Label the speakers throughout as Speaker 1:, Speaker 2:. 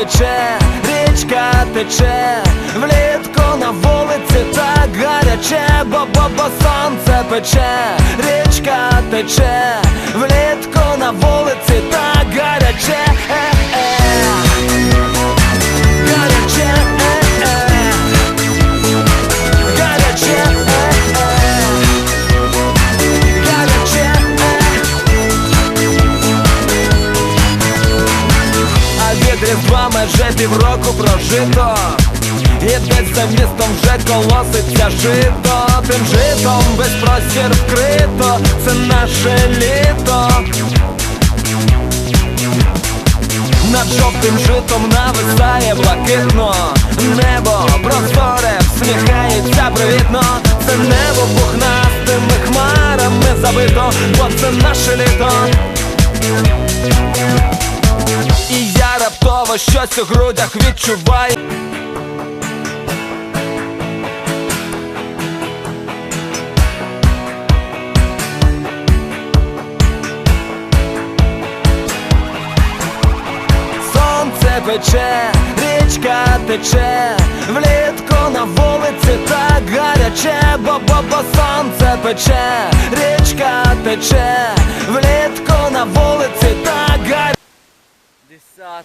Speaker 1: пече, річка тече, влітку на вулиці так гаряче, бо бо бо сонце пече, річка тече, влітку на вулиці так гаряче, вже півроку прожито. І десь за містом вже колоситься жито. Тим житом весь простір вкрито. Це наше літо. Над жовтим житом нависає блакитно. Небо просторе всміхається привітно. Це небо пухнастими хмарами забито, бо це наше літо раптово щось у грудях відчуваю Сонце пече, річка тече, влітку на вулиці так гаряче, бо бо бо сонце пече, річка тече, влітку на вулиці.
Speaker 2: 10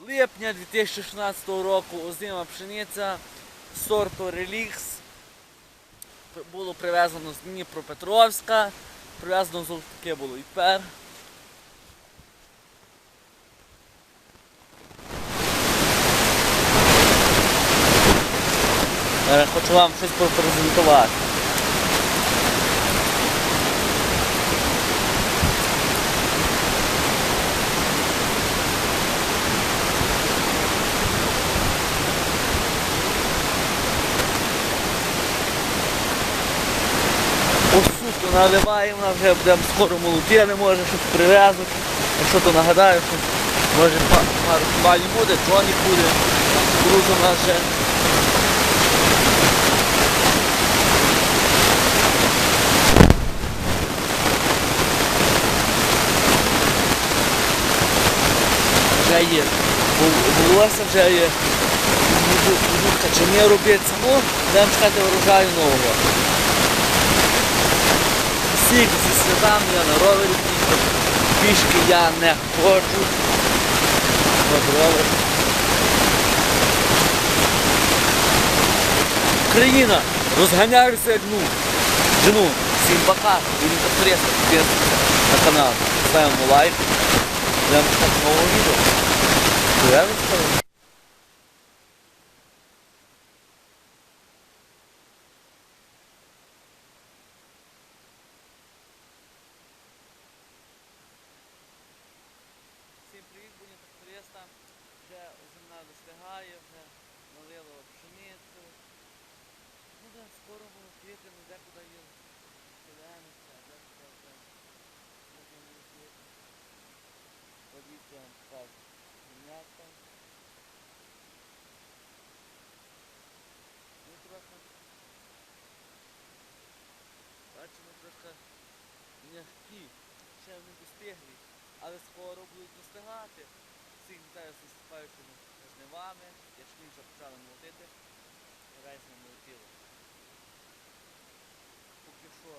Speaker 2: липня 2016 року озима пшениця сорту Релікс було привезено з Дніпропетровська, привезено з таке було і пер. Хочу вам щось попрезентувати. Наливаємо, вже будемо скоро молотіли, може щось привезуть. Якщо то нагадаю, що може хабаль буде, Джоні буде, груз у нас вже. Вже є. Волосся вже є. Буду качані робити саму, будемо чекати урожаю нового. Всіх зі святами я на ровері їздив. Пішки я не ходжу. Ровер. Україна, розганяюся як ну. Жену, всім пока. І не підписуйтесь, підписуйтесь на канал. Ставимо лайк. Будемо чекати нового відео. Я розповім. Всім привіт, будемо тракториста. Вже земля вже налило пшеницю. Ну да, скоро було квіти, ну декуди є селениться, а декуди вже можна молотити. Подивіться, я вам покажу. Землятка. Ну трохи. Бачимо трохи м'які, ще не достиглі, але скоро будуть достигати. Всіх вітаю з наступаючими жнивами. Ячмінь вже почали молотити. Рейс не молотили. Поки що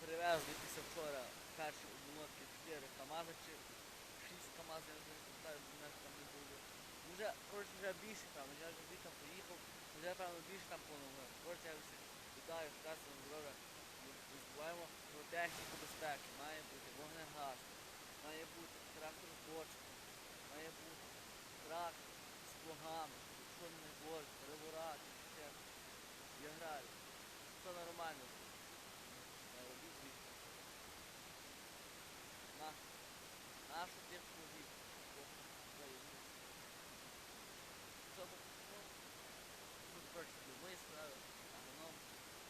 Speaker 2: привезли після вчора перші однолодки 4 КАМАЗи чи 6 КАМАЗів, я не пам'ятаю, бо мене там не. Ну, Вже, коротше, вже більше там, я вже більше там поїхав, вже певно більше там планував. Коротше, я всіх вітаю, щастя, здоров'я. Не забуваємо про техніку безпеки. Має бути вогнегаз, має бути трактор з бочками, має бути трактор з якщо не двор, переворот, ще я граю. Все нормально. Робіть. На нашу технологію. Що тут? Ну, коротше, ми справи, агроном.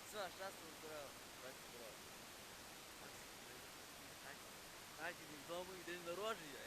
Speaker 2: Все, щастя, здорово. Бачите, здорово. Катя, від дому і день народження.